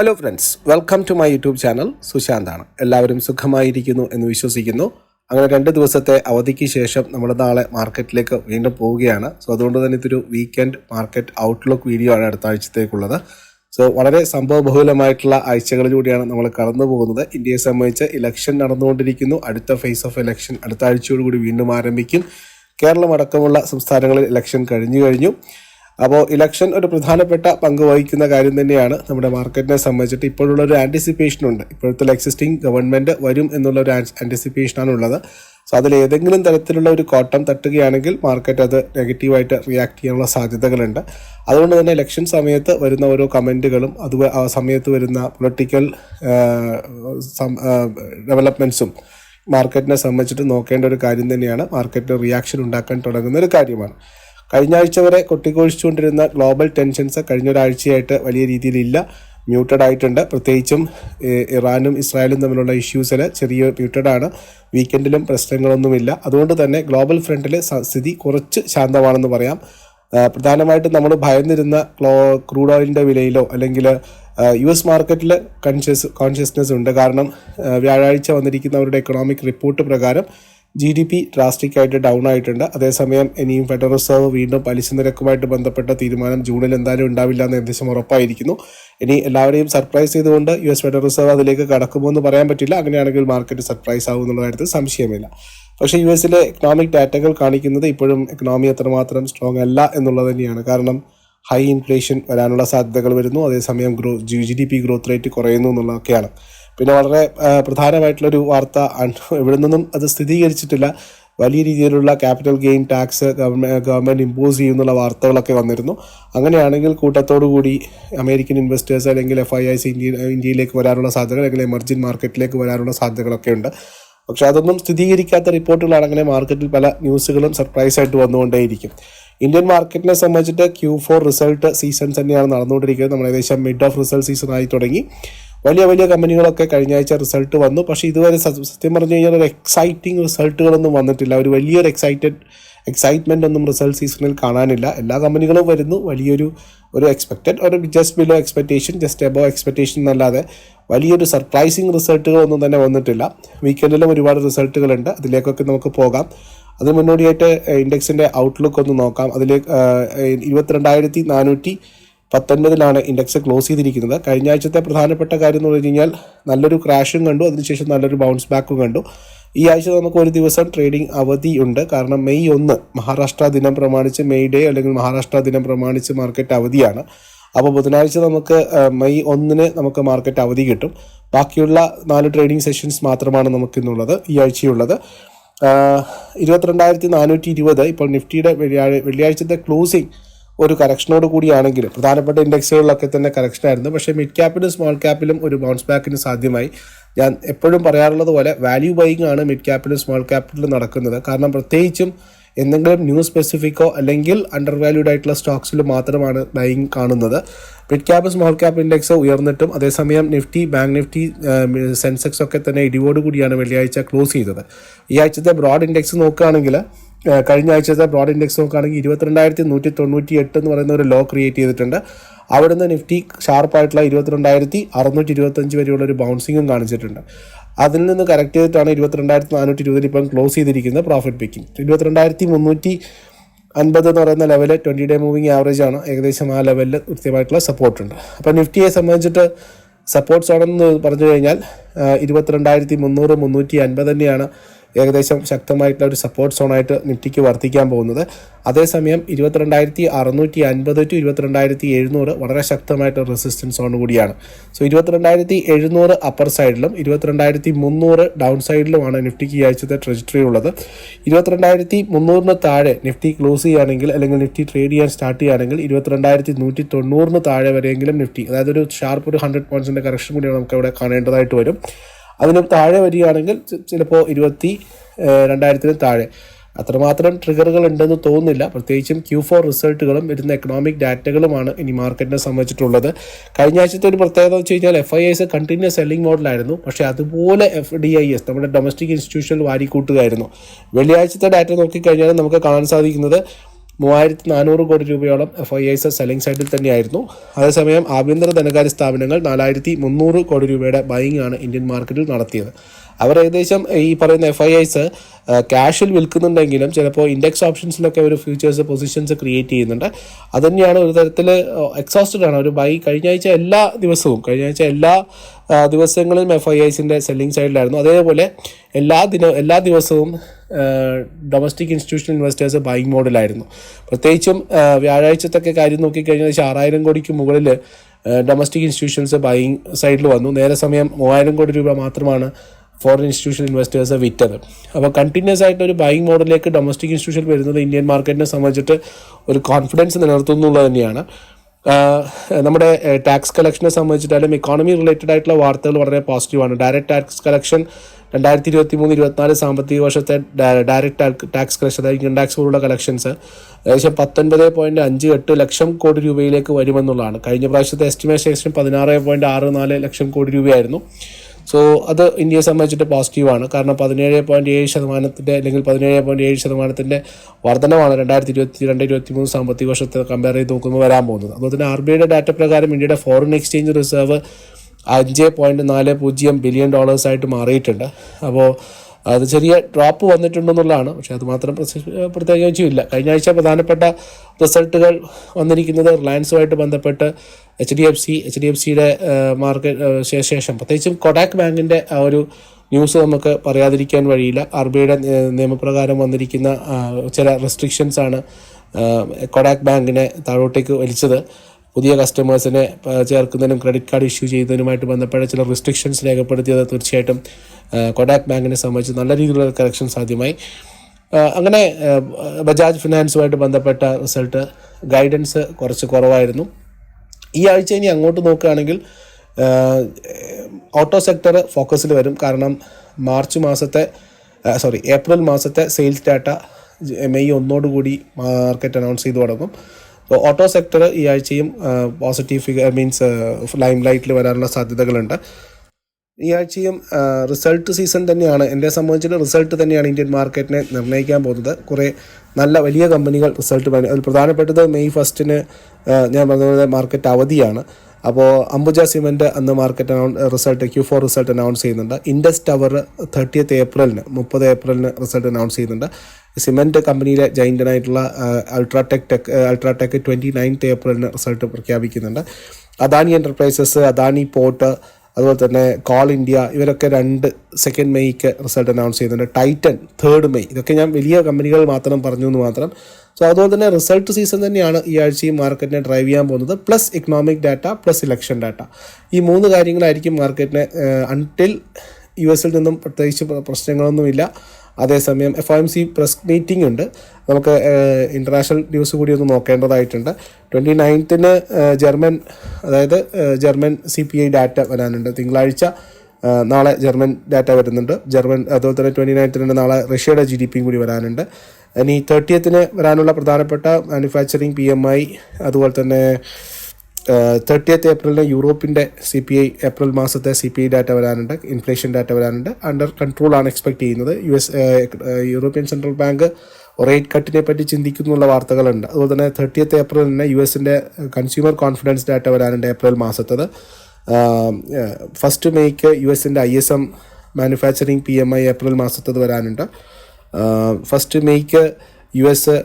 Hello friends welcome to my YouTube channel സുശാന്താണ്. എല്ലാവരും സുഖമായിരിക്കുന്നു എന്ന് വിശ്വസിക്കുന്നു. അങ്ങനെ രണ്ട് ദിവസത്തെ അവധിക്ക് ശേഷം നമ്മൾ നാളെ മാർക്കറ്റിലേക്ക് വീണ്ടും പോവുകയാണ്. സോ അതുകൊണ്ട് തന്നെ ഇതൊരു വീക്കെൻഡ് മാർക്കറ്റ് ഔട്ട്ലുക്ക് വീഡിയോ ആണ് അടുത്ത ആഴ്ചത്തേക്കുള്ളത്. സോ വളരെ സംഭവബഹുലമായിട്ടുള്ള ആഴ്ചകളിലൂടെയാണ് നമ്മൾ കടന്നു പോകുന്നത്. ഇന്ത്യയെ സംബന്ധിച്ച് ഇലക്ഷൻ നടന്നുകൊണ്ടിരിക്കുന്നു. അടുത്ത ഫേസ് ഓഫ് ഇലക്ഷൻ അടുത്ത ആഴ്ചയോടുകൂടി വീണ്ടും ആരംഭിക്കും. കേരളമടക്കമുള്ള സംസ്ഥാനങ്ങളിൽ ഇലക്ഷൻ കഴിഞ്ഞു കഴിഞ്ഞു. അപ്പോൾ ഇലക്ഷൻ ഒരു പ്രധാനപ്പെട്ട പങ്ക് വഹിക്കുന്ന കാര്യം തന്നെയാണ് നമ്മുടെ മാർക്കറ്റിനെ സംബന്ധിച്ചിട്ട് ഇപ്പോഴുള്ള ഒരു ആന്റിസിപ്പേഷൻ ഉണ്ട്. ഇപ്പോഴത്തെ എക്സിസ്റ്റിംഗ് ഗവൺമെന്റ് വരും എന്നുള്ള ഒരു ആന്റിസിപ്പേഷനാണ് ഉള്ളത്. സോ അതിൽ ഏതെങ്കിലും തരത്തിലുള്ള ഒരു കോട്ടം തട്ടുകയാണെങ്കിൽ മാർക്കറ്റ് അത് നെഗറ്റീവായിട്ട് റിയാക്ട് ചെയ്യാനുള്ള സാധ്യതകളുണ്ട്. അതുകൊണ്ട് തന്നെ ഇലക്ഷൻ സമയത്ത് വരുന്ന ഓരോ കമന്റുകളും അത് ആ സമയത്ത് വരുന്ന പൊളിറ്റിക്കൽ ഡെവലപ്മെന്റ്സും മാർക്കറ്റിനെ സംബന്ധിച്ചിട്ട് നോക്കേണ്ട ഒരു കാര്യം തന്നെയാണ് മാർക്കറ്റിന് റിയാക്ഷൻ ഉണ്ടാക്കാൻ തുടങ്ങുന്ന ഒരു കാര്യമാണ്. കഴിഞ്ഞ ആഴ്ച വരെ കൊട്ടിക്കൊഴിച്ചുകൊണ്ടിരുന്ന ഗ്ലോബൽ ടെൻഷൻസ് കഴിഞ്ഞ ഒരാഴ്ചയായിട്ട് വലിയ രീതിയിലില്ല. മ്യൂട്ടഡ് ആയിട്ടുണ്ട്. പ്രത്യേകിച്ചും ഇറാനും ഇസ്രായേലും തമ്മിലുള്ള ഇഷ്യൂസിൽ ചെറിയ മ്യൂട്ടഡ് ആണ്. വീക്കെൻഡിലും പ്രശ്നങ്ങളൊന്നുമില്ല. അതുകൊണ്ട് തന്നെ ഗ്ലോബൽ ഫ്രണ്ടിൽ സ്ഥിതി കുറച്ച് ശാന്തമാണെന്ന് പറയാം. പ്രധാനമായിട്ടും നമ്മൾ ഭയന്നിരുന്ന ക്ലോ ക്രൂഡ് ഓയിലിന്റെ വിലയിലോ അല്ലെങ്കിൽ യു എസ് മാർക്കറ്റിൽ കോൺഷ്യസ് കോൺഷ്യസ്നെസ് ഉണ്ട്. കാരണം വ്യാഴാഴ്ച വന്നിരിക്കുന്ന അവരുടെ എക്കണോമിക് റിപ്പോർട്ട് പ്രകാരം ജി ഡി പി ഡ്രാസ്റ്റിക്കായിട്ട് ഡൗൺ ആയിട്ടുണ്ട്. അതേസമയം ഇനിയും ഫെഡറൽ റിസർവ് വീണ്ടും പലിശ നിരക്കുമായിട്ട് ബന്ധപ്പെട്ട തീരുമാനം ജൂണിൽ എന്തായാലും ഉണ്ടാവില്ല എന്ന് ഏകദേശം ഉറപ്പായിരിക്കുന്നു. ഇനി എല്ലാവരെയും സർപ്രൈസ് ചെയ്തുകൊണ്ട് യു എസ് ഫെഡറൽ റിസർവ് അതിലേക്ക് കടക്കുമോ എന്ന് പറയാൻ പറ്റില്ല. അങ്ങനെയാണെങ്കിൽ മാർക്കറ്റ് സർപ്രൈസ് ആകും എന്നുള്ള കാര്യത്തിൽ സംശയമില്ല. പക്ഷേ യു എസിലെ എക്കണോമിക് ഡാറ്റകൾ കാണിക്കുന്നത് ഇപ്പോഴും എക്കണോമി അത്രമാത്രം സ്ട്രോങ് അല്ല എന്നുള്ളത് തന്നെയാണ്. കാരണം ഹൈ ഇൻഫ്ലേഷൻ വരാനുള്ള സാധ്യതകൾ വരുന്നു. അതേസമയം grow G D P growth rate കുറയുന്നു എന്നുള്ളതൊക്കെയാണ്. പിന്നെ വളരെ പ്രധാനമായിട്ടുള്ളൊരു വാർത്ത ഇവിടെ നിന്നും അത് സ്ഥിരീകരിച്ചിട്ടില്ല. വലിയ രീതിയിലുള്ള capital gain tax government impose ചെയ്യുന്നുള്ള വാർത്തകളൊക്കെ വന്നിരുന്നു. അങ്ങനെയാണെങ്കിൽ കൂടി അമേരിക്കൻ ഇൻവെസ്റ്റേഴ്സ് അല്ലെങ്കിൽ എഫ് ഐ ഐസ് ഇന്ത്യ ഇന്ത്യയിലേക്ക് വരാനുള്ള സാധ്യതകൾ അല്ലെങ്കിൽ എമർജിംഗ് മാർക്കറ്റിലേക്ക് വരാനുള്ള സാധ്യതകളൊക്കെ ഉണ്ട്. പക്ഷെ അതൊന്നും സ്ഥിരീകരിക്കാത്ത റിപ്പോർട്ടുകളാണ് അങ്ങനെ മാർക്കറ്റിൽ പല ന്യൂസുകളും സർപ്രൈസ് ആയിട്ട് വന്നുകൊണ്ടേയിരിക്കും. ഇന്ത്യൻ മാർക്കറ്റിനെ സംബന്ധിച്ചിട്ട് ക്യൂ ഫോർ റിസൾട്ട് സീസൺ തന്നെയാണ് നടന്നുകൊണ്ടിരിക്കുന്നത്. നമ്മൾ ഏകദേശം മിഡ് ഓഫ് റിസൾട്ട് സീസൺ ആയി തുടങ്ങി. വലിയ വലിയ കമ്പനികളൊക്കെ കഴിഞ്ഞ ആഴ്ച റിസൾട്ട് വന്നു. പക്ഷേ ഇതുവരെ സത്യം പറഞ്ഞു കഴിഞ്ഞാൽ ഒരു എക്സൈറ്റിംഗ് റിസൾട്ടുകളൊന്നും വന്നിട്ടില്ല. ഒരു വലിയൊരു എക്സൈറ്റഡ് എക്സൈറ്റ്മെന്റ് ഒന്നും റിസൾട്ട് സീസണിൽ കാണാനില്ല. എല്ലാ കമ്പനികളും വരുന്നു. വലിയൊരു ഒരു എക്സ്പെക്റ്റഡ് ഒരു just below expectation just above expectation എന്നല്ലാതെ വലിയൊരു സർപ്രൈസിങ് റിസൾട്ടുകളൊന്നും തന്നെ വന്നിട്ടില്ല. വീക്കെൻഡിലും ഒരുപാട് റിസൾട്ടുകളുണ്ട്. അതിലേക്കൊക്കെ നമുക്ക് പോകാം. അതിന് മുന്നോടിയായിട്ട് ഇൻഡെക്സിന്റെ ഔട്ട്ലുക്ക് ഒന്ന് നോക്കാം. അതിലേക്ക് ഇരുപത്തിരണ്ടായിരത്തി നാനൂറ്റി പത്തൊൻപതിലാണ് ഇൻഡെക്സ് ക്ലോസ് ചെയ്തിരിക്കുന്നത്. കഴിഞ്ഞ ആഴ്ചത്തെ പ്രധാനപ്പെട്ട കാര്യം എന്ന് പറഞ്ഞു കഴിഞ്ഞാൽ നല്ലൊരു ക്രാഷും കണ്ടു. അതിനുശേഷം നല്ലൊരു ബൗൺസ് ബാക്കും കണ്ടു. ഈ ആഴ്ച നമുക്ക് ഒരു ദിവസം ട്രേഡിംഗ് അവധി ഉണ്ട്. കാരണം മെയ് ഒന്ന് മഹാരാഷ്ട്ര ദിനം പ്രമാണിച്ച് മെയ് ഡേ അല്ലെങ്കിൽ മഹാരാഷ്ട്ര ദിനം പ്രമാണിച്ച് മാർക്കറ്റ് അവധിയാണ്. അപ്പോൾ ബുധനാഴ്ച നമുക്ക് മെയ് ഒന്നിന് നമുക്ക് മാർക്കറ്റ് അവധി കിട്ടും. ബാക്കിയുള്ള നാല് ട്രേഡിംഗ് സെഷൻസ് മാത്രമാണ് നമുക്കിന്നുള്ളത് ഈ ആഴ്ചയുള്ളത്. ഇരുപത്തിരണ്ടായിരത്തി നാനൂറ്റി ഇരുപത്. ഇപ്പോൾ നിഫ്റ്റിയുടെ വെള്ളിയാഴ്ച വെള്ളിയാഴ്ചത്തെ ക്ലോസിംഗ് ഒരു കറക്ഷനോട് കൂടിയാണെങ്കിലും പ്രധാനപ്പെട്ട ഇൻഡെക്സുകളിലൊക്കെ തന്നെ കറക്ഷനായിരുന്നു പക്ഷേ മിഡ് ക്യാപ്പിലും സ്മോൾ ക്യാപ്പിലും ഒരു ബൗൺസ് ബാക്കിന് സാധ്യമായി. ഞാൻ എപ്പോഴും പറയാറുള്ളത് പോലെ വാല്യൂ ബൈയിങ് ആണ് മിഡ് ക്യാപ്പിലും സ്മോൾ ക്യാപ്പിലും നടക്കുന്നത്. കാരണം പ്രത്യേകിച്ചും എന്തെങ്കിലും ന്യൂ സ്പെസിഫിക്കോ അല്ലെങ്കിൽ അണ്ടർ വാല്യൂഡ് ആയിട്ടുള്ള സ്റ്റോക്സിൽ മാത്രമാണ് ബൈയിങ് കാണുന്നത്. Mid cap small cap index ഉയർന്നിട്ടും അതേസമയം നിഫ്റ്റി ബാങ്ക് നിഫ്റ്റി സെൻസെക്സ് ഒക്കെ തന്നെ ഇടിവോടുകൂടിയാണ് വെള്ളിയാഴ്ച ക്ലോസ് ചെയ്തത്. ഈ ആഴ്ചത്തെ ബ്രോഡ് ഇൻഡെക്സ് നോക്കുകയാണെങ്കിൽ കഴിഞ്ഞ ആഴ്ചത്തെ ബ്രോഡ് ഇൻഡെക്സ് നോക്കുകയാണെങ്കിൽ ഇരുപത്തിരണ്ടായിരത്തി നൂറ്റി തൊണ്ണൂറ്റി എട്ട് എന്ന് പറയുന്ന ഒരു ലോ ക്രിയേറ്റ് ചെയ്തിട്ടുണ്ട്. അവിടുന്ന് നിഫ്റ്റി ഷാർപ്പായിട്ടുള്ള ഇരുപത്തിരണ്ടായിരത്തി അറുന്നൂറ്റി ഇരുപത്തഞ്ച് വരെയുള്ള ഒരു ബൗൺസിങ്ങും കാണിച്ചിട്ടുണ്ട്. അതിൽ നിന്ന് കറക്റ്റ് ചെയ്തിട്ടാണ് ഇരുപത്തിരണ്ടായിരത്തി നാനൂറ്റി ഇരുപതിൽ ഇപ്പം ക്ലോസ് ചെയ്തിരിക്കുന്നത് പ്രോഫിറ്റ് പിക്കിംഗ് ഇരുപത്തിരണ്ടായിരത്തി മുന്നൂറ്റി അൻപത് എന്ന് പറയുന്ന level twenty day moving average ആണ്. ഏകദേശം ആ ലെവലിൽ കൃത്യമായിട്ടുള്ള സപ്പോർട്ടുണ്ട് അപ്പോൾ നിഫ്റ്റിയെ സംബന്ധിച്ചിട്ട് സപ്പോർട്ട്സ് ആണെന്ന് പറഞ്ഞു കഴിഞ്ഞാൽ ഇരുപത്തിരണ്ടായിരത്തി മുന്നൂറ് മുന്നൂറ്റി അൻപത് തന്നെയാണ് ഏകദേശം ശക്തമായിട്ടുള്ള ഒരു സപ്പോർട്ട് സോണായിട്ട് നിഫ്റ്റിക്ക് വർദ്ധിക്കാൻ പോകുന്നത്. അതേസമയം ഇരുപത്തിരണ്ടായിരത്തി അറുന്നൂറ്റി അൻപത് ടു ഇരുപത്തിരണ്ടായിരത്തി എഴുന്നൂറ് വളരെ ശക്തമായിട്ട് റെസിസ്റ്റൻസ് സോൺ കൂടിയാണ്. സോ ഇരുപത്തിരണ്ടായിരത്തി എഴുന്നൂറ് അപ്പർ സൈഡിലും ഇരുപത്തിരണ്ടായിരത്തി മുന്നൂറ് ഡൗൺ സൈഡിലുമാണ് നിഫ്റ്റിക്ക് ഈ ആഴ്ചത്തെ ട്രജറ്ററി ഉള്ളത്. ഇരുപത്തിരണ്ടായിരത്തി മുന്നൂറിന് താഴെ നിഫ്റ്റി ക്ലോസ് ചെയ്യുകയാണെങ്കിൽ അല്ലെങ്കിൽ നിഫ്റ്റി ട്രേഡ് ചെയ്യാൻ സ്റ്റാർട്ട് ചെയ്യുകയാണെങ്കിൽ ഇരുപത്തിരണ്ടായിരത്തി നൂറ്റി തൊണ്ണൂറിന് താഴെ വരെയെങ്കിലും നിഫ്റ്റി അതായത് ഒരു ഷാർപ്പ് ഒരു ഹൺഡ്രഡ് പോയിന്റ്സിന്റെ കറക്ഷൻ കൂടിയാണ് നമുക്ക് ഇവിടെ കാണേണ്ടതായിട്ട് വരും. അതിന് താഴെ വരികയാണെങ്കിൽ ചിലപ്പോൾ ഇരുപത്തി രണ്ടായിരത്തിന് താഴെ. അത്രമാത്രം ട്രിഗറുകൾ ഉണ്ടെന്ന് തോന്നുന്നില്ല. പ്രത്യേകിച്ചും ക്യൂ ഫോർ റിസൾട്ടുകളും വരുന്ന എക്കണോമിക് ഡാറ്റകളുമാണ് ഇനി മാർക്കറ്റിനെ സംബന്ധിച്ചിട്ടുള്ളത്. കഴിഞ്ഞ ആഴ്ചത്തെ ഒരു പ്രത്യേകത വെച്ച് കഴിഞ്ഞാൽ F I S continuous selling മോഡലായിരുന്നു പക്ഷേ അതുപോലെ എഫ് ഡി ഐ എസ് നമ്മുടെ ഡൊമസ്റ്റിക് ഇൻസ്റ്റിറ്റ്യൂഷനിൽ വാരിക്കൂട്ടുകയായിരുന്നു വെള്ളിയാഴ്ചത്തെ ഡാറ്റ നോക്കിക്കഴിഞ്ഞാൽ നമുക്ക് കാണാൻ സാധിക്കുന്നത് മൂവായിരത്തി നാനൂറ് കോടി രൂപയോളം എഫ് ഐ ഐസ് സെല്ലിംഗ് സൈഡിൽ തന്നെയായിരുന്നു. അതേസമയം ആഭ്യന്തര ധനകാര്യ സ്ഥാപനങ്ങൾ നാലായിരത്തി മുന്നൂറ് കോടി രൂപയുടെ ബൈങ് ആണ് ഇന്ത്യൻ മാർക്കറ്റിൽ നടത്തിയത്. അവർ ഏകദേശം ഈ പറയുന്ന എഫ് ഐ ഐസ് ക്യാഷിൽ വിൽക്കുന്നുണ്ടെങ്കിലും ചിലപ്പോൾ ഇൻഡെക്സ് ഓപ്ഷൻസിലൊക്കെ ഒരു ഫ്യൂച്ചേഴ്സ് പൊസിഷൻസ് ക്രിയേറ്റ് ചെയ്യുന്നുണ്ട്. അത് തന്നെയാണ് ഒരു തരത്തിൽ എക്സോസ്റ്റഡ് ആണ്. ഒരു ബൈ കഴിഞ്ഞ ആഴ്ച എല്ലാ ദിവസവും കഴിഞ്ഞ ആഴ്ച എല്ലാ ദിവസങ്ങളിലും എഫ് ഐ ഐസിന്റെ സെല്ലിംഗ് സൈഡിലായിരുന്നു അതേപോലെ എല്ലാ ദിന എല്ലാ ദിവസവും ഡൊമസ്റ്റിക് ഇൻസ്റ്റിറ്റ്യൂഷണൽ ഇൻവെസ്റ്റേഴ്സ് ബൈങ് മോഡിലായിരുന്നു പ്രത്യേകിച്ചും വ്യാഴാഴ്ചത്തൊക്കെ കാര്യം നോക്കിക്കഴിഞ്ഞാൽ ഏകദേശം ആറായിരം കോടിക്ക് മുകളിൽ ഡൊമസ്റ്റിക് ഇൻസ്റ്റിറ്റ്യൂഷൻസ് ബൈങ് സൈഡിൽ വന്നു. നേരെ സമയം മൂവായിരം കോടി രൂപ മാത്രമാണ് ഫോറിൻ ഇൻസ്റ്റിറ്റ്യൂഷണൽ ഇൻവെസ്റ്റേഴ്സ് വിറ്റത്. അപ്പോൾ കണ്ടിന്യൂസ് ആയിട്ട് ഒരു ബൈങ് മോഡലിലേക്ക് ഡൊമസ്റ്റിക് ഇൻസ്റ്റിറ്റ്യൂഷൻ വരുന്നത് ഇന്ത്യൻ മാർക്കറ്റിനെ സംബന്ധിച്ചിട്ട് ഒരു കോൺഫിഡൻസ് നിലനിർത്തുന്നു എന്നുള്ളത് തന്നെയാണ്. നമ്മുടെ ടാക്സ് കളക്ഷനെ സംബന്ധിച്ചിട്ടാലും ഇക്കോണമി റിലേറ്റഡ് ആയിട്ടുള്ള വാർത്തകൾ വളരെ പോസിറ്റീവാണ് ഡയറക്റ്റ് ടാക്സ് കളക്ഷൻ രണ്ടായിരത്തി ഇരുപത്തി മൂന്ന് ഇരുപത്തിനാല് സാമ്പത്തിക വർഷത്തെ ഡയറക്റ്റ് ടാക്സ് കളക്ഷൻ അതായത് ഇൻകം ടാക്സ് പോലുള്ള കളക്ഷൻസ് ഏകദേശം പത്തൊൻപത് പോയിന്റ് അഞ്ച് എട്ട് ലക്ഷം കോടി രൂപയിലേക്ക് വരുമെന്നുള്ളതാണ്. കഴിഞ്ഞ പ്രാവശ്യത്തെ എസ്റ്റിമേഷൻ ഏകദേശം പതിനാറ് പോയിന്റ് ആറ് നാല് ലക്ഷം കോടി രൂപയായിരുന്നു. സോ അത് ഇന്ത്യയെ സംബന്ധിച്ചിട്ട് പോസിറ്റീവാണ് കാരണം പതിനേഴ് പോയിന്റ് ഏഴ് ശതമാനത്തിന്റെ അല്ലെങ്കിൽ പതിനേഴ് പോയിന്റ് ഏഴ് ശതമാനത്തിന്റെ വർധനമാണ് രണ്ടായിരത്തി ഇരുപത്തി രണ്ട് ഇരുപത്തി മൂന്ന് സാമ്പത്തിക വർഷത്തെ കമ്പയർ ചെയ്ത് നോക്കുമ്പോൾ വരാൻ പോകുന്നത്. അതുപോലെ തന്നെ ആർ ബി ഐയുടെ ഡാറ്റ പ്രകാരം ഇന്ത്യയുടെ ഫോറിൻ എക്സ്ചേഞ്ച് റിസർവ് അഞ്ച് പോയിന്റ് നാല് പൂജ്യം ബില്യൺ ഡോളേഴ്സായിട്ട് മാറിയിട്ടുണ്ട്. അപ്പോൾ അത് ചെറിയ ഡ്രോപ്പ് വന്നിട്ടുണ്ടെന്നുള്ളതാണ്. പക്ഷേ അത് മാത്രം പ്രത്യേക- പ്രത്യേകിച്ചും ഇല്ല കഴിഞ്ഞ ആഴ്ച പ്രധാനപ്പെട്ട റിസൾട്ടുകൾ വന്നിരിക്കുന്നത് റിലയൻസുമായിട്ട് ബന്ധപ്പെട്ട് H D F C H D F സിയുടെ മാർക്കറ്റ് ശേഷം. പ്രത്യേകിച്ചും കൊഡാക് ബാങ്കിന്റെ ആ ഒരു ന്യൂസ് നമുക്ക് പറയാതിരിക്കാൻ വഴിയില്ല. ആർ ബി ഐയുടെ നിയമപ്രകാരം വന്നിരിക്കുന്ന ചില റെസ്ട്രിക്ഷൻസാണ് കൊഡാക് ബാങ്കിനെ താഴോട്ടേക്ക് വലിച്ചത്. പുതിയ കസ്റ്റമേഴ്സിനെ ചേർക്കുന്നതിനും ക്രെഡിറ്റ് കാർഡ് ഇഷ്യൂ ചെയ്യുന്നതിനുമായിട്ട് ബന്ധപ്പെട്ട ചില റെസ്ട്രിക്ഷൻസ് രേഖപ്പെടുത്തിയത് തീർച്ചയായിട്ടും കൊഡാക് ബാങ്കിനെ സംബന്ധിച്ച് നല്ല രീതിയിലുള്ള കറക്ഷൻ സാധ്യമായി. അങ്ങനെ ബജാജ് ഫിനാൻസുമായിട്ട് ബന്ധപ്പെട്ട റിസൾട്ട് ഗൈഡൻസ് കുറച്ച് കുറവായിരുന്നു. ഈ ആഴ്ച ഇനി അങ്ങോട്ട് നോക്കുകയാണെങ്കിൽ ഓട്ടോ സെക്ടർ ഫോക്കസിൽ വരും. കാരണം മാർച്ച് മാസത്തെ സോറി ഏപ്രിൽ മാസത്തെ സെയിൽസ് ഡാറ്റ മെയ് ഒന്നോടുകൂടി മാർക്കറ്റ് അനൗൺസ് ചെയ്തു തുടങ്ങും. ഓട്ടോ സെക്ടർ ഈ ആഴ്ചയും പോസിറ്റീവ് ഫിഗർ മീൻസ് ലൈം ലൈറ്റിൽ വരാനുള്ള സാധ്യതകളുണ്ട്. ഈ ആഴ്ചയും റിസൾട്ട് സീസൺ തന്നെയാണ് എന്നെ സംബന്ധിച്ചിട്ട് റിസൾട്ട് തന്നെയാണ് ഇന്ത്യൻ മാർക്കറ്റിനെ നിർണയിക്കാൻ പോകുന്നത്. കുറേ നല്ല വലിയ കമ്പനികൾ റിസൾട്ട് അതിൽ പ്രധാനപ്പെട്ടത് മെയ് ഫസ്റ്റിന് ഞാൻ പറഞ്ഞത് മാർക്കറ്റ് അവധിയാണ്. അപ്പോൾ അംബുജ സിമെന്റ് അന്ന് market announce result Q four result announce ചെയ്യുന്നുണ്ട്. ഇൻഡസ് ടവർ തേർട്ടിയത്ത് ഏപ്രിലിന് മുപ്പത് ഏപ്രിലിന് റിസൾട്ട് അനൗൺസ് ചെയ്യുന്നുണ്ട്. സിമെന്റ് കമ്പനിയിലെ ജൈന്റനായിട്ടുള്ള UltraTech tech UltraTech twenty ninth ഏപ്രിലിന് റിസൾട്ട് പ്രഖ്യാപിക്കുന്നുണ്ട്. അദാനി എന്റർപ്രൈസസ് അദാനി പോർട്ട് അതുപോലെ തന്നെ കോൾ ഇന്ത്യ ഇവരൊക്കെ രണ്ട് സെക്കൻഡ് മെയ്ക്ക് റിസൾട്ട് അനൗൺസ് ചെയ്യുന്നുണ്ട്. ടൈറ്റൻ തേർഡ് മെയ് ഇതൊക്കെ ഞാൻ വലിയ കമ്പനികൾ മാത്രം പറഞ്ഞു എന്ന് മാത്രം സോ അതുപോലെ തന്നെ റിസൾട്ട് സീസൺ തന്നെയാണ് ഈ ആഴ്ചയും മാർക്കറ്റിനെ ഡ്രൈവ് ചെയ്യാൻ പോകുന്നത്. Plus economic data plus election data ഈ മൂന്ന് കാര്യങ്ങളായിരിക്കും മാർക്കറ്റിനെ അൺടിൽ യു എസിൽ നിന്നും പ്രത്യേകിച്ച് പ്രശ്നങ്ങളൊന്നുമില്ല. അതേസമയം F M C press meeting ഉണ്ട്. നമുക്ക് ഇന്റർനാഷണൽ ന്യൂസ് കൂടി ഒന്ന് നോക്കേണ്ടതായിട്ടുണ്ട്. ട്വന്റി നയൻത്തിന് ജർമ്മൻ അതായത് German C P I data വരാനുണ്ട്. തിങ്കളാഴ്ച നാളെ ജർമ്മൻ ഡാറ്റ വരുന്നുണ്ട്. ജർമ്മൻ അതുപോലെ തന്നെ ട്വന്റി നയൻത്തിന് നാളെ റഷ്യയുടെ ജി ഡി പിയും കൂടി വരാനുണ്ട്. ഇനി തേർട്ടിയത്തിന് വരാനുള്ള പ്രധാനപ്പെട്ട മാനുഫാക്ചറിങ് പി എം ഐ അതുപോലെ തന്നെ തേർട്ടിയത്ത് ഏപ്രിലിന് യൂറോപ്പിന്റെ സി പി ഐ ഏപ്രിൽ മാസത്തെ സി പി ഐ ഡാറ്റ വരാനുണ്ട്. ഇൻഫ്ലേഷൻ ഡാറ്റ വരാനുണ്ട്. അണ്ടർ കൺട്രോൾ ആണ് എക്സ്പെക്ട് ചെയ്യുന്നത്. U S European central bank rate കട്ടിനെ പറ്റി ചിന്തിക്കുന്നുള്ള വാർത്തകളുണ്ട്. അതുപോലെ തന്നെ തേർട്ടിയത്ത് ഏപ്രിലിന് യു എസിന്റെ കൺസ്യൂമർ കോൺഫിഡൻസ് ഡാറ്റ വരാനുണ്ട് ഏപ്രിൽ മാസത്തത്. ഫസ്റ്റ് മെയ്ക്ക് യു എസിന്റെ I S M manufacturing P M I April മാസത്തത് വരാനുണ്ട്. First May U S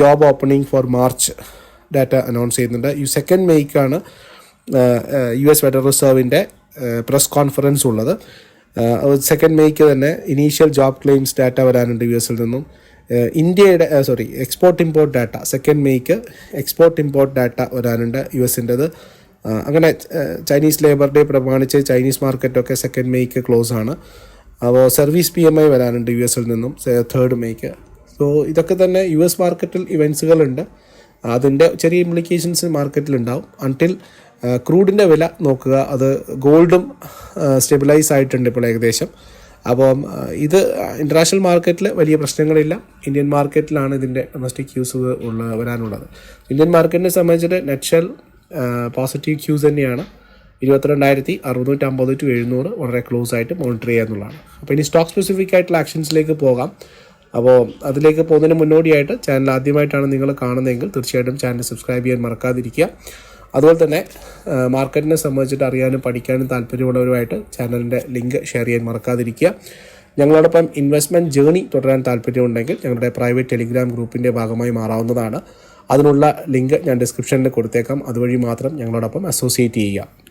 job opening for March data announce ചെയ്യുന്നുണ്ട്. ഈ സെക്കൻഡ് മെയ്ക്കാണ് യു എസ് ഫെഡറൽ റിസർവിന്റെ പ്രസ് കോൺഫറൻസ് ഉള്ളത്. Second make തന്നെ ഇനീഷ്യൽ ജോബ് ക്ലെയിംസ് ഡാറ്റ വരാനുണ്ട് U എസിൽ നിന്നും. ഇന്ത്യയുടെ sorry export import data second May export import data വരാനുണ്ട് യു എസിന്റെത് അങ്ങനെ ചൈനീസ് ലേബർ ഡേ പ്രമാണിച്ച് ചൈനീസ് മാർക്കറ്റൊക്കെ സെക്കൻഡ് മെയ്ക്ക് ക്ലോസ് ആണ്. അപ്പോൾ സർവീസ് പി എം ഐ വരാനുണ്ട് യു എസിൽ നിന്നും തേർഡ് മേക്ക് സോ ഇതൊക്കെ തന്നെ യു എസ് മാർക്കറ്റിൽ ഇവൻസുകളുണ്ട്. അതിന്റെ ചെറിയ ഇംപ്ലിക്കേഷൻസ് മാർക്കറ്റിലുണ്ടാവും. അൺടിൽ ക്രൂഡിന്റെ വില നോക്കുക അത് ഗോൾഡും സ്റ്റെബിലൈസ് ആയിട്ടുണ്ട് ഇപ്പോൾ ഏകദേശം. അപ്പം ഇത് ഇന്റർനാഷണൽ മാർക്കറ്റിൽ വലിയ പ്രശ്നങ്ങളില്ല. ഇന്ത്യൻ മാർക്കറ്റിലാണ് ഇതിന്റെ ഡൊമസ്റ്റിക് ക്യൂസ് ഉള്ള വരാനുള്ളത്. ഇന്ത്യൻ മാർക്കറ്റിനെ സംബന്ധിച്ചിട്ട് നെറ്റ്ഷൽ പോസിറ്റീവ് ക്യൂസ് തന്നെയാണ്. ഇരുപത്തിരണ്ടായിരത്തി അറുന്നൂറ്റമ്പത് ടു എഴുന്നൂറ് വളരെ ക്ലോസ് ആയിട്ട് മോണിറ്റർ ചെയ്യുക എന്നുള്ളതാണ്. അപ്പോൾ ഇനി സ്റ്റോക്ക് സ്പെസിഫിക് ആയിട്ടുള്ള ആക്ഷൻസിലേക്ക് പോകാം. അപ്പോൾ അതിലേക്ക് പോകുന്നതിന് മുന്നോടിയായിട്ട് ചാനൽ ആദ്യമായിട്ടാണ് നിങ്ങൾ കാണുന്നതെങ്കിൽ തീർച്ചയായിട്ടും ചാനൽ സബ്സ്ക്രൈബ് ചെയ്യാൻ മറക്കാതിരിക്കുക. അതുപോലെ തന്നെ മാർക്കറ്റിനെ സംബന്ധിച്ചിട്ട് അറിയാനും പഠിക്കാനും താല്പര്യമുള്ളവരുമായിട്ട് ചാനലിന്റെ ലിങ്ക് ഷെയർ ചെയ്യാൻ മറക്കാതിരിക്കുക. ഞങ്ങളോടൊപ്പം ഇൻവെസ്റ്റ്മെന്റ് ജേണി തുടരാൻ താല്പര്യമുണ്ടെങ്കിൽ ഞങ്ങളുടെ പ്രൈവറ്റ് ടെലിഗ്രാം ഗ്രൂപ്പിന്റെ ഭാഗമായി മാറാവുന്നതാണ്. അതിനുള്ള ലിങ്ക് ഞാൻ ഡിസ്ക്രിപ്ഷനിൽ കൊടുത്തേക്കാം. അതുവഴി മാത്രം ഞങ്ങളോടൊപ്പം അസോസിയേറ്റ് ചെയ്യുക.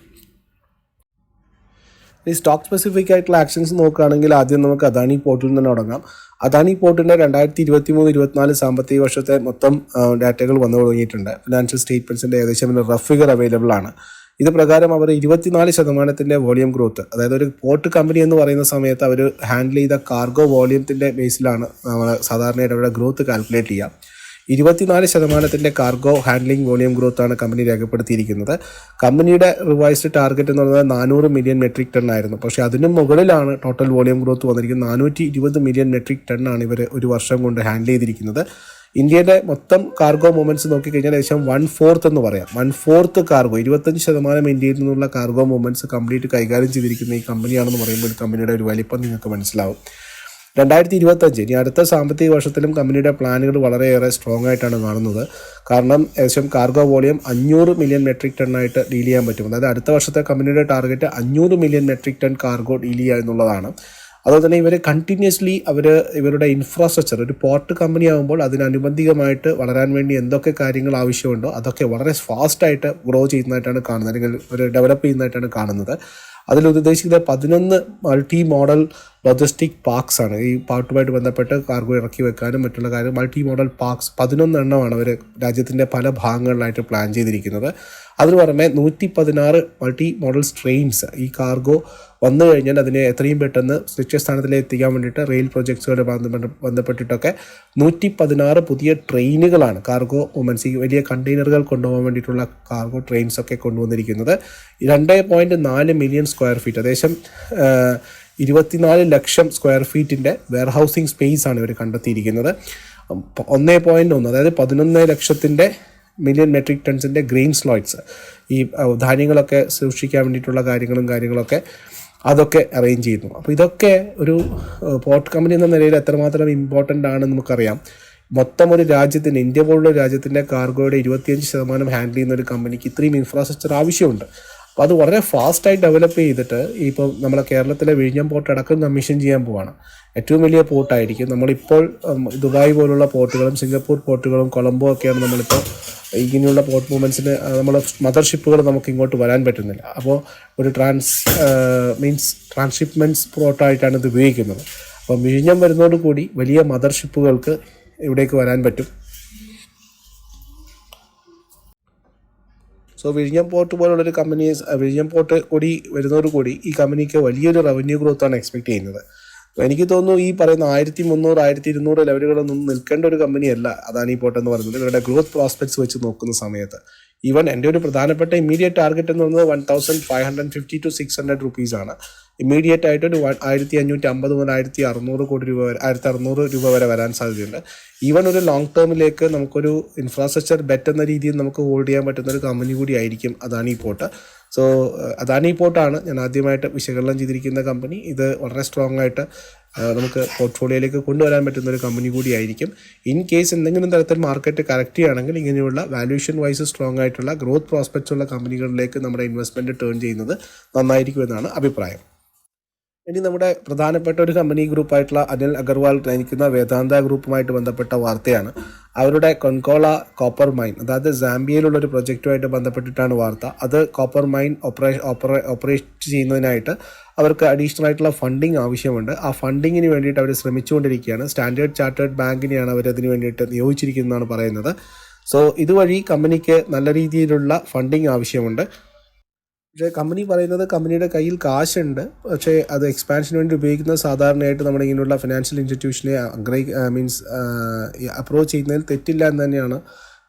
ഈ സ്റ്റോക്ക് സ്പെസിഫിക് ആയിട്ടുള്ള ആക്ഷൻസ് നോക്കുകയാണെങ്കിൽ ആദ്യം നമുക്ക് അദാനി പോർട്ടിൽ നിന്ന് തുടങ്ങാം. അദാനി പോർട്ടിന്റെ രണ്ടായിരത്തി ഇരുപത്തി മൂന്ന് ഇരുപത്തിനാല് സാമ്പത്തിക വർഷത്തെ മൊത്തം ഡാറ്റകൾ വന്നു തുടങ്ങിയിട്ടുണ്ട്. ഫിനാൻഷ്യൽ സ്റ്റേറ്റ്മെന്റ്സിന്റെ ഏകദേശം റഫ് ഫിഗർ അവൈലബിൾ ആണ്. ഇത് പ്രകാരം അവർ ഇരുപത്തിനാല് ശതമാനത്തിന്റെ വോളിയം ഗ്രോത്ത് അതായത് ഒരു പോർട്ട് കമ്പനി എന്ന് പറയുന്ന സമയത്ത് അവർ ഹാൻഡിൽ ചെയ്ത കാർഗോ വോളിയത്തിന്റെ ബേസിലാണ് നമ്മൾ സാധാരണയായിട്ട് അവരുടെ ഗ്രോത്ത് കാൽക്കുലേറ്റ് ചെയ്യുക ഇരുപത്തിനാല് ശതമാനത്തിന്റെ കാർഗോ ഹാൻഡ്ലിംഗ് വോളിയം ഗ്രോത്ത് ആണ് കമ്പനി രേഖപ്പെടുത്തിയിരിക്കുന്നത്. കമ്പനിയുടെ റിവൈസ്ഡ് ടാർഗറ്റ് എന്ന് പറഞ്ഞാൽ നാനൂറ് മില്യൺ മെട്രിക് ടൺ ആയിരുന്നു. പക്ഷേ അതിനു മുകളിലാണ് ടോട്ടൽ വോളിയം ഗ്രോത്ത് വന്നിരിക്കുന്നത്. നാനൂറ്റി ഇരുപത് മില്യൺ മെട്രിക് ടൺ ആണ് ഇവർ ഒരു വർഷം കൊണ്ട് ഹാൻഡിൽ ചെയ്തിരിക്കുന്നത്. ഇന്ത്യയുടെ മൊത്തം കാർഗോ മൂവ്മെന്റ്സ് നോക്കിക്കഴിഞ്ഞാൽ ഏകദേശം വൺ ഫോർത്ത് എന്ന് പറയാം. വൺ ഫോർത്ത് കാർഗോ ഇരുപത്തഞ്ച് ശതമാനം ഇന്ത്യയിൽ നിന്നുള്ള കാർഗോ മൂവ്മെന്റ്സ് കംപ്ലീറ്റ് കൈകാര്യം ചെയ്തിരിക്കുന്ന ഈ കമ്പനിയാണെന്ന് പറയുമ്പോൾ കമ്പനിയുടെ ഒരു വലിപ്പം നിങ്ങൾക്ക് മനസ്സിലാവും. രണ്ടായിരത്തി ഇരുപത്തഞ്ച് ഇനി അടുത്ത സാമ്പത്തിക വർഷത്തിലും കമ്പനിയുടെ പ്ലാനുകൾ വളരെയേറെ സ്ട്രോങ് ആയിട്ടാണ് കാണുന്നത്. കാരണം ഏകദേശം കാർഗോ വോളിയം അഞ്ഞൂറ് മില്യൺ മെട്രിക് ടൺ ആയിട്ട് ഡീൽ ചെയ്യാൻ പറ്റും. അതായത് അടുത്ത വർഷത്തെ കമ്പനിയുടെ ടാർഗറ്റ് അഞ്ഞൂറ് million metric ton cargo deal ചെയ്യുക എന്നുള്ളതാണ്. അതുപോലെ തന്നെ ഇവർ കണ്ടിന്യൂസ്ലി അവർ ഇവരുടെ ഇൻഫ്രാസ്ട്രക്ചർ ഒരു പോർട്ട് കമ്പനി ആകുമ്പോൾ അതിനനുബന്ധികമായിട്ട് വളരാൻ വേണ്ടി എന്തൊക്കെ കാര്യങ്ങൾ ആവശ്യമുണ്ടോ അതൊക്കെ വളരെ ഫാസ്റ്റായിട്ട് ഗ്രോ ചെയ്യുന്നതായിട്ടാണ് കാണുന്നത് അല്ലെങ്കിൽ ഒരു ഡെവലപ്പ് ചെയ്യുന്നതായിട്ടാണ് കാണുന്നത്. അതിൽ ഉദ്ദേശിക്കുന്നത് പതിനൊന്ന് മൾട്ടി മോഡൽ ലോജിസ്റ്റിക് പാർക്സ് ആണ്. ഈ പാർട്ടുമായിട്ട് ബന്ധപ്പെട്ട് കാർഗോ ഇറക്കി വെക്കാനും മറ്റുള്ള കാര്യം മൾട്ടി മോഡൽ പാർക്സ് പതിനൊന്ന് എണ്ണമാണ് അവർ രാജ്യത്തിന്റെ പല ഭാഗങ്ങളിലായിട്ട് പ്ലാൻ ചെയ്തിരിക്കുന്നത്. അതിന് പുറമെ നൂറ്റി പതിനാറ് മൾട്ടി മോഡൽ സ്ട്രെയിൻസ് ഈ കാർഗോ വന്നു കഴിഞ്ഞാൽ അതിനെ എത്രയും പെട്ടെന്ന് ലക്ഷ്യസ്ഥാനത്തിലേക്ക് എത്തിക്കാൻ വേണ്ടിയിട്ട് റെയിൽ പ്രൊജക്ട്സുകളെ ബന്ധപ്പെട്ടിട്ടൊക്കെ നൂറ്റി പതിനാറ് പുതിയ ട്രെയിനുകളാണ് കാർഗോ വുമൻസ് വലിയ കണ്ടെയ്നറുകൾ കൊണ്ടുപോകാൻ വേണ്ടിയിട്ടുള്ള കാർഗോ ട്രെയിൻസ് ഒക്കെ കൊണ്ടുവന്നിരിക്കുന്നത്. രണ്ട് പോയിന്റ് നാല് മില്യൺ സ്ക്വയർ ഫീറ്റ് ഏകദേശം ഇരുപത്തിനാല് ലക്ഷം സ്ക്വയർ ഫീറ്റിന്റെ വെയർഹൗസിംഗ് സ്പേസ് ആണ് ഇവർ കണ്ടെത്തിയിരിക്കുന്നത്. ഒന്നേ പോയിന്റ് ഒന്ന് അതായത് പതിനൊന്ന് ലക്ഷത്തിന്റെ മില്യൺ മെട്രിക് ടൺസിന്റെ ഗ്രെയിൻ സ്ലോയ്റ്റ്സ് ഈ ധാന്യങ്ങളൊക്കെ സൂക്ഷിക്കാൻ വേണ്ടിയിട്ടുള്ള കാര്യങ്ങളും കാര്യങ്ങളൊക്കെ അതൊക്കെ അറേഞ്ച് ചെയ്യുന്നു. അപ്പോൾ ഇതൊക്കെ ഒരു പോർട്ട് കമ്പനി എന്ന നിലയിൽ എത്രമാത്രം ഇമ്പോർട്ടന്റ് ആണെന്ന് നമുക്കറിയാം. മൊത്തം ഒരു രാജ്യത്തിന് ഇന്ത്യ പോലുള്ള രാജ്യത്തിന്റെ കാർഗോയുടെ ഇരുപത്തിയഞ്ച് ശതമാനം ഹാൻഡിൽ ചെയ്യുന്ന ഒരു കമ്പനിക്ക് ഇത്രയും ഇൻഫ്രാസ്ട്രക്ചർ ആവശ്യമുണ്ട്. അപ്പോൾ അത് വളരെ ഫാസ്റ്റായി ഡെവലപ്പ് ചെയ്തിട്ട് ഇപ്പോൾ നമ്മളെ കേരളത്തിലെ വിഴിഞ്ഞം പോർട്ട് അടക്കം കമ്മീഷൻ ചെയ്യാൻ പോവാണ്. ഏറ്റവും വലിയ പോർട്ടായിരിക്കും. നമ്മളിപ്പോൾ ദുബായ് പോലുള്ള പോർട്ടുകളും സിംഗപ്പൂർ പോർട്ടുകളും കൊളംബോ ഒക്കെയാണ് നമ്മളിപ്പോൾ ഇങ്ങനെയുള്ള പോർട്ട് മൂവ്മെന്റ്സിന് നമ്മൾ മദർഷിപ്പുകൾ നമുക്ക് ഇങ്ങോട്ട് വരാൻ പറ്റുന്നില്ല. അപ്പോൾ ഒരു ട്രാൻസ് മീൻസ് ട്രാൻസ്ഷിപ്മെന്റ്സ് പോർട്ടായിട്ടാണ് ഇത് ഉപയോഗിക്കുന്നത്. അപ്പോൾ വിഴിഞ്ഞം വരുന്നതോടുകൂടി വലിയ മദർഷിപ്പുകൾക്ക് ഇവിടേക്ക് വരാൻ പറ്റും. സോ വിഴിഞ്ഞം പോർട്ട് പോലുള്ളൊരു കമ്പനി വിഴിഞ്ഞം പോർട്ട് കൂടി വരുന്നതോടുകൂടി ഈ കമ്പനിക്ക് വലിയൊരു റവന്യൂ ഗ്രോത്താണ് എക്സ്പെക്ട് ചെയ്യുന്നത്. എനിക്ക് തോന്നുന്നു ഈ പറയുന്ന ആയിരത്തി മുന്നൂറ് ആയിരത്തി ഇരുന്നൂറ് ലെവലുകളൊന്നും നിൽക്കേണ്ട ഒരു കമ്പനിയല്ല അദാനി പോർട്ട് എന്ന് പറയുന്നത്. ഇവരുടെ ഗ്രോത്ത് പ്രോസ്പെക്ട്സ് വെച്ച് നോക്കുന്ന സമയത്ത്. ഈവൻ എന്റെ ഒരു പ്രധാനപ്പെട്ട ഇമ്മീഡിയറ്റ് ടാർഗറ്റ് എന്ന് പറയുന്നത് one thousand five hundred fifty to six hundred rupees ആണ്. ഇമ്മീഡിയറ്റ് ആയിട്ട് ഒരു ആയിരത്തി അഞ്ഞൂറ്റി അമ്പത് മുതൽ ആയിരത്തി അറുന്നൂറ് കോടി രൂപ വരെ ആയിരത്തി അറുന്നൂറ് രൂപ വരെ വരാൻ സാധ്യതയുണ്ട്. ഈവൻ ഒരു ലോങ് ടേമിലേക്ക് നമുക്കൊരു ഇൻഫ്രാസ്ട്രക്ചർ ബെറ്റ് എന്ന രീതിയിൽ നമുക്ക് ഹോൾഡ് ചെയ്യാൻ പറ്റുന്ന ഒരു കമ്പനി കൂടി ആയിരിക്കും അതാണ് ഈ പോർട്ട്. സോ അദാനി പോർട്ടാണ് ഞാൻ ആദ്യമായിട്ട് വിശകലനം ചെയ്തിരിക്കുന്ന കമ്പനി. ഇത് വളരെ സ്ട്രോങ് ആയിട്ട് നമുക്ക് പോർട്ട്ഫോളിയോയിലേക്ക് കൊണ്ടുവരാൻ പറ്റുന്ന ഒരു കമ്പനി കൂടിയായിരിക്കും. ഇൻ കേസ് എന്തെങ്കിലും തരത്തിൽ മാർക്കറ്റ് കറക്റ്റ് ചെയ്യുകയാണെങ്കിൽ ഇങ്ങനെയുള്ള വാല്യൂഷൻ വൈസ് സ്ട്രോങ് ആയിട്ടുള്ള ഗ്രോത്ത് പ്രോസ്പെക്ട്സ് ഉള്ള കമ്പനികളിലേക്ക് നമ്മുടെ ഇൻവെസ്റ്റ്മെന്റ് ടേൺ ചെയ്യുന്നത് നന്നായിരിക്കുമെന്നാണ് അഭിപ്രായം. ഇനി നമ്മുടെ പ്രധാനപ്പെട്ട ഒരു കമ്പനി ഗ്രൂപ്പായിട്ടുള്ള അനിൽ അഗർവാൾ നയിക്കുന്ന വേദാന്ത ഗ്രൂപ്പുമായിട്ട് ബന്ധപ്പെട്ട വാർത്തയാണ്. അവരുടെ കൊൻകോള കോപ്പർ മൈൻ അതായത് സാംബിയയിലുള്ള ഒരു പ്രൊജക്റ്റുമായിട്ട് ബന്ധപ്പെട്ടിട്ടാണ് വാർത്ത. അത് copper mine operate operate operate ചെയ്യുന്നതിനായിട്ട് അവർക്ക് അഡീഷണൽ ആയിട്ടുള്ള ഫണ്ടിങ് ആവശ്യമുണ്ട്. ആ ഫണ്ടിങ്ങിന് വേണ്ടിയിട്ട് അവർ ശ്രമിച്ചുകൊണ്ടിരിക്കുകയാണ്. സ്റ്റാൻഡേർഡ് ചാർട്ടേഡ് ബാങ്കിനെയാണ് അവർ അതിന് വേണ്ടിയിട്ട് നിയോഗിച്ചിരിക്കുന്നതെന്നാണ് പറയുന്നത്. സോ ഇതുവഴി കമ്പനിക്ക് നല്ല രീതിയിലുള്ള ഫണ്ടിങ് ആവശ്യമുണ്ട്. പക്ഷേ കമ്പനി പറയുന്നത് കമ്പനിയുടെ കയ്യിൽ കാശുണ്ട്. പക്ഷേ അത് എക്സ്പാൻഷന് വേണ്ടി ഉപയോഗിക്കുന്നത് സാധാരണയായിട്ട് നമ്മുടെ ഇങ്ങനെയുള്ള ഫിനാൻഷ്യൽ ഇൻസ്റ്റിറ്റ്യൂഷനെ അഗ്രൈ മീൻസ് അപ്രോച്ച് ചെയ്യുന്നതിൽ തെറ്റില്ല എന്ന് തന്നെയാണ്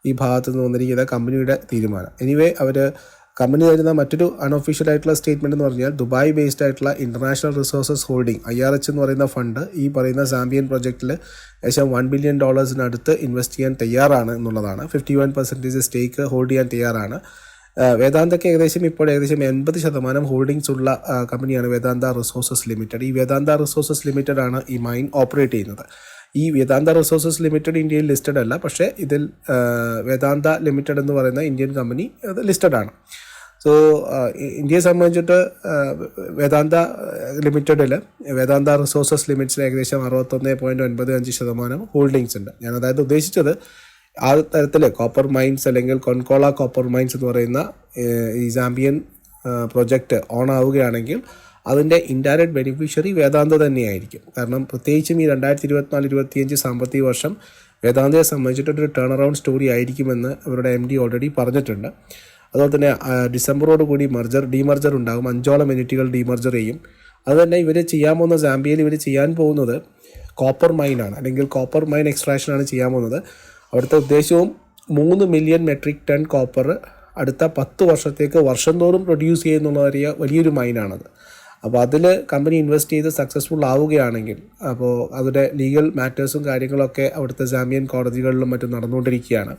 ഈ ഭാഗത്ത് നിന്ന് വന്നിരിക്കുന്ന കമ്പനിയുടെ തീരുമാനം. എനിവേ അവർ കമ്പനി തരുന്ന മറ്റൊരു അൺഒഫീഷ്യൽ ആയിട്ടുള്ള സ്റ്റേറ്റ്മെന്റ് എന്ന് പറഞ്ഞാൽ ദുബായ് ബേസ്ഡ് ആയിട്ടുള്ള international resources holding I R H എന്ന് പറയുന്ന ഫണ്ട് ഈ പറയുന്ന സാമ്പിയൻ പ്രൊജക്റ്റിൽ ഏകദേശം വൺ ബില്യൺ ഡോളേഴ്സിനടുത്ത് ഇൻവെസ്റ്റ് ചെയ്യാൻ തയ്യാറാണ് എന്നുള്ളതാണ്. Fifty one percentage stake hold ചെയ്യാൻ തയ്യാറാണ്. വേദാന്തയ്ക്ക് ഏകദേശം ഇപ്പോൾ ഏകദേശം എൺപത് ശതമാനം ഹോൾഡിംഗ്സ് ഉള്ള കമ്പനിയാണ് വേദാന്ത റിസോഴ്സസ് ലിമിറ്റഡ് ഈ വേദാന്ത റിസോഴ്സസ് ലിമിറ്റഡ് ആണ് ഈ മൈൻ ഓപ്പറേറ്റ് ചെയ്യുന്നത്. ഈ വേദാന്ത റിസോഴ്സസ് ലിമിറ്റഡ് ഇന്ത്യയിൽ ലിസ്റ്റഡ് അല്ല പക്ഷേ ഇതിൽ വേദാന്ത ലിമിറ്റഡ് എന്ന് പറയുന്ന ഇന്ത്യൻ കമ്പനി ലിസ്റ്റഡ് ആണ്. സോ ഇന്ത്യയെ സംബന്ധിച്ചിട്ട് വേദാന്ത ലിമിറ്റഡിൽ വേദാന്ത റിസോഴ്സസ് ലിമിറ്റ്സിൽ ഏകദേശം അറുപത്തൊന്ന് പോയിന്റ് ഒൻപത് അഞ്ച് ശതമാനം ഹോൾഡിങ്സ് ഉണ്ട്. ഞാൻ അതായത് ഉദ്ദേശിച്ചത് ആ തരത്തിൽ കോപ്പർ മൈൻസ് അല്ലെങ്കിൽ കൊൻകോള കോപ്പർ മൈൻസ് എന്ന് പറയുന്ന ഈ സാമ്പിയൻ പ്രൊജക്റ്റ് ഓൺ ആവുകയാണെങ്കിൽ അതിന്റെ ഇൻഡയറക്റ്റ് ബെനിഫിഷ്യറി വേദാന്ത തന്നെയായിരിക്കും. കാരണം പ്രത്യേകിച്ചും ഈ രണ്ടായിരത്തി ഇരുപത്തിനാല് ഇരുപത്തിയഞ്ച് സാമ്പത്തിക വർഷം വേദാന്തയെ സംബന്ധിച്ചിട്ടൊരു ടേൺ അറൗണ്ട് സ്റ്റോറി ആയിരിക്കുമെന്ന് അവരുടെ എം ഡി ഓൾറെഡി പറഞ്ഞിട്ടുണ്ട്. അതുപോലെ തന്നെ ഡിസംബറോട് കൂടി മർജർ ഡിമർജർ ഉണ്ടാകും. അഞ്ചോളം യൂണിറ്റുകൾ ഡിമർജർ ചെയ്യും. അതുതന്നെ ഇവർ ചെയ്യാൻ പോകുന്ന സാമ്പിയയിൽ ഇവർ ചെയ്യാൻ പോകുന്നത് കോപ്പർ മൈനാണ് അല്ലെങ്കിൽ കോപ്പർ മൈൻ എക്സ്ട്രാക്ഷനാണ് ചെയ്യാൻ പോകുന്നത്. അവിടുത്തെ ഉദ്ദേശവും മൂന്ന് മില്യൺ മെട്രിക് ടൺ കോപ്പർ അടുത്ത പത്ത് വർഷത്തേക്ക് വർഷം തോറും പ്രൊഡ്യൂസ് ചെയ്യുന്നുള്ള വലിയ വലിയൊരു മൈനാണത് അപ്പോൾ അതിൽ കമ്പനി ഇൻവെസ്റ്റ് ചെയ്ത് സക്സസ്ഫുൾ ആവുകയാണെങ്കിൽ അപ്പോൾ അതിന്റെ ലീഗൽ മാറ്റേഴ്സും കാര്യങ്ങളൊക്കെ അവിടുത്തെ ജാമ്യൻ കോടതികളിലും മറ്റും നടന്നുകൊണ്ടിരിക്കുകയാണ്.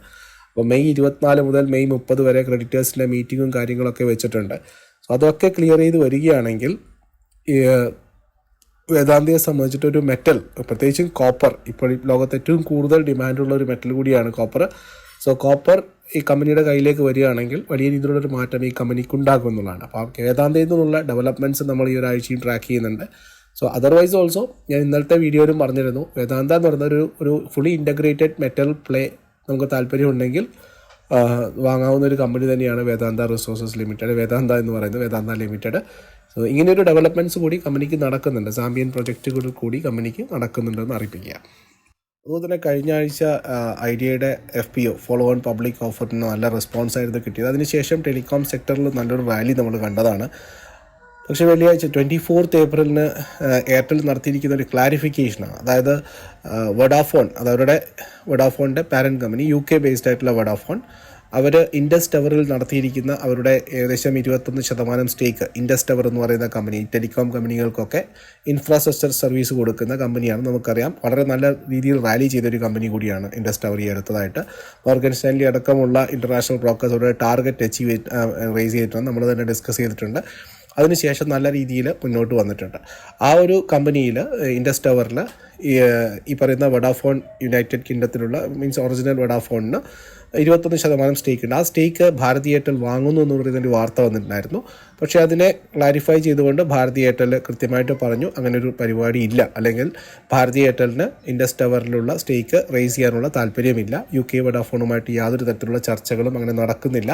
അപ്പോൾ മെയ് ഇരുപത്തിനാല് മുതൽ മെയ് മുപ്പത് വരെ ക്രെഡിറ്റേഴ്സിന്റെ മീറ്റിങ്ങും കാര്യങ്ങളൊക്കെ വെച്ചിട്ടുണ്ട്. സോ അതൊക്കെ ക്ലിയർ ചെയ്ത് വരികയാണെങ്കിൽ വേദാന്തയെ സംബന്ധിച്ചിട്ട് ഒരു മെറ്റൽ പ്രത്യേകിച്ചും കോപ്പർ ഇപ്പോൾ ലോകത്ത് ഏറ്റവും കൂടുതൽ ഡിമാൻഡുള്ള ഒരു മെറ്റൽ കൂടിയാണ് കോപ്പർ സോ കോപ്പർ ഈ കമ്പനിയുടെ കയ്യിലേക്ക് വരികയാണെങ്കിൽ വലിയ രീതിയിലുള്ളൊരു മാറ്റം ഈ കമ്പനിക്ക് ഉണ്ടാകും എന്നുള്ളതാണ്. അപ്പോൾ വേദാന്തയിൽ നിന്നുള്ള ഡെവലപ്മെന്റ്സ് നമ്മൾ ഈ ഒരാഴ്ചയും ട്രാക്ക് ചെയ്യുന്നുണ്ട്. സോ അതർവൈസ് ഓൾസോ ഞാൻ ഇന്നലത്തെ വീഡിയോയിലും പറഞ്ഞിരുന്നു. വേദാന്ത എന്ന് പറയുന്ന ഒരു ഒരു ഫുള്ളി ഇന്റഗ്രേറ്റഡ് മെറ്റൽ പ്ലേ നമുക്ക് താല്പര്യമുണ്ടെങ്കിൽ വാങ്ങാവുന്ന ഒരു കമ്പനി തന്നെയാണ് വേദാന്ത റിസോഴ്സസ് ലിമിറ്റഡ് വേദാന്ത എന്ന് പറയുന്നത് വേദാന്ത ലിമിറ്റഡ് സോ ഇങ്ങനെയൊരു ഡെവലപ്മെന്റ്സ് കൂടി കമ്പനിക്ക് നടക്കുന്നുണ്ട്. സാമ്പിയൻ പ്രൊജക്റ്റുകൾ കൂടി കമ്പനിക്ക് നടക്കുന്നുണ്ടെന്ന് അറിയിപ്പിക്കുക. അതുപോലെ തന്നെ കഴിഞ്ഞ ആഴ്ച ഐഡിയയുടെ F P O follow on public ഓഫറിന് നല്ല റെസ്പോൺസ് ആയിരുന്നു കിട്ടിയത്. അതിനുശേഷം ടെലികോം സെക്ടറിൽ നല്ലൊരു റാലി നമ്മൾ കണ്ടതാണ്. പക്ഷേ വെള്ളിയാഴ്ച ട്വന്റി ഫോർത്ത് ഏപ്രിലിന് എയർടെൽ നടത്തിയിരിക്കുന്ന ഒരു ക്ലാരിഫിക്കേഷനാണ് അതായത് വഡാഫോൺ അത് അവരുടെ വഡാഫോണിന്റെ parent company U K based ആയിട്ടുള്ള വഡാഫോൺ അവർ ഇൻഡസ് ടവറിൽ നടത്തിയിരിക്കുന്ന അവരുടെ ഏകദേശം ഇരുപത്തൊന്ന് ശതമാനം സ്റ്റേക്ക് ഇൻഡസ് ടവർ എന്ന് പറയുന്ന കമ്പനി ടെലികോം കമ്പനികൾക്കൊക്കെ ഇൻഫ്രാസ്ട്രക്ചർ സർവീസ് കൊടുക്കുന്ന കമ്പനിയാണ് നമുക്കറിയാം. വളരെ നല്ല രീതിയിൽ റാലി ചെയ്തൊരു കമ്പനി കൂടിയാണ് ഇൻഡസ് ടവർ ഈ അടുത്തതായിട്ട്. മോർഗൻ സ്റ്റാൻലി അടക്കമുള്ള ഇന്റർനാഷണൽ ബ്രോക്കേഴ്സ് അവരുടെ ടാർഗറ്റ് അച്ചീവ് റേസ് ചെയ്തിട്ടുണ്ട്. നമ്മൾ തന്നെ ഡിസ്കസ് ചെയ്തിട്ടുണ്ട്. അതിനുശേഷം നല്ല രീതിയിൽ മുന്നോട്ട് വന്നിട്ടുണ്ട്. ആ ഒരു കമ്പനിയിൽ ഇൻഡസ് ടവറിൽ ഈ പറയുന്ന വഡാഫോൺ യുണൈറ്റഡ് കിങ്ഡത്തിലുള്ള മീൻസ് ഒറിജിനൽ വഡാഫോണിന് ഇരുപത്തൊന്ന് ശതമാനം സ്റ്റേക്ക് ഉണ്ട് ആ സ്റ്റേക്ക് ഭാരതി എയർടെൽ വാങ്ങുന്നു എന്ന് പറയുന്ന ഒരു വാർത്ത വന്നിട്ടുണ്ടായിരുന്നു. പക്ഷേ അതിനെ ക്ലാരിഫൈ ചെയ്തുകൊണ്ട് ഭാരതി എയർടെൽ കൃത്യമായിട്ട് പറഞ്ഞു അങ്ങനെ ഒരു പരിപാടി ഇല്ല. അല്ലെങ്കിൽ ഭാരതി എയർടെലിന് ഇൻഡസ് ടവറിലുള്ള സ്റ്റേക്ക് റേസ് ചെയ്യാനുള്ള താല്പര്യമില്ല. യു കെ വഡാഫോണുമായിട്ട് യാതൊരു തരത്തിലുള്ള ചർച്ചകളും അങ്ങനെ നടക്കുന്നില്ല.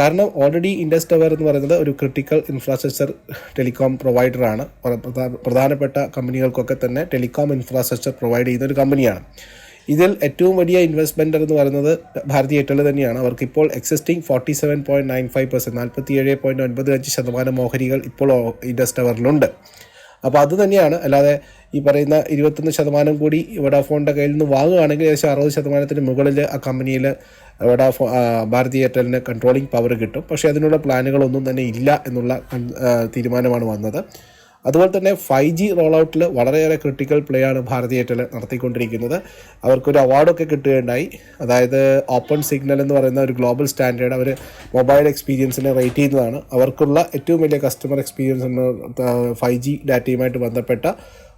കാരണം ഓൾറെഡി ഇൻഡസ് ടവർ എന്ന് പറയുന്നത് ഒരു ക്രിട്ടിക്കൽ ഇൻഫ്രാസ്ട്രക്ചർ ടെലികോം പ്രൊവൈഡർ ആണ്. പ്രധാനപ്പെട്ട കമ്പനികൾക്കൊക്കെ തന്നെ ടെലികോം ഇൻഫ്രാസ്ട്രക്ചർ പ്രൊവൈഡ് ചെയ്യുന്ന ഒരു കമ്പനിയാണ്. ഇതിൽ ഏറ്റവും വലിയ ഇൻവെസ്റ്റ്മെന്റ് എന്ന് പറയുന്നത് ഭാരതി എയർടെൽ തന്നെയാണ്. അവർക്ക് ഇപ്പോൾ existing forty seven point nine five percent നാൽപ്പത്തി ഏഴ് പോയിന്റ് ഒൻപത് അഞ്ച് ശതമാനം ഓഹരികൾ ഇപ്പോൾ ഇൻഡസ് ടവറിലുണ്ട് അപ്പോൾ അത് തന്നെയാണ്. അല്ലാതെ ഈ പറയുന്ന ഇരുപത്തൊന്ന് ശതമാനം കൂടി വഡാഫോണിന്റെ കയ്യിൽ നിന്ന് വാങ്ങുകയാണെങ്കിൽ ഏകദേശം അറുപത് ശതമാനത്തിന് മുകളിൽ ആ കമ്പനിയിൽ വഡാഫോ ഭാരതി എയർടെലിന് കൺട്രോളിംഗ് പവർ കിട്ടും. പക്ഷേ അതിനുള്ള പ്ലാനുകളൊന്നും തന്നെ ഇല്ല എന്നുള്ള തീരുമാനമാണ് വന്നത്. അതുപോലെ തന്നെ ഫൈവ് ജി റോൾ ഔട്ടിൽ വളരെയേറെ ക്രിട്ടിക്കൽ പ്ലേ ആണ് ഭാരതി എയർടെൽ നടത്തിക്കൊണ്ടിരിക്കുന്നത്. അവർക്കൊരു അവാർഡൊക്കെ കിട്ടുകയുണ്ടായി. അതായത് ഓപ്പൺ സിഗ്നൽ എന്ന് പറയുന്ന ഒരു ഗ്ലോബൽ സ്റ്റാൻഡേർഡ് അവർ മൊബൈൽ എക്സ്പീരിയൻസിനെ റേറ്റ് ചെയ്യുന്നതാണ്. അവർക്കുള്ള ഏറ്റവും വലിയ കസ്റ്റമർ എക്സ്പീരിയൻസ് എന്ന ഫൈവ് ജി ഡാറ്റയുമായിട്ട് ബന്ധപ്പെട്ട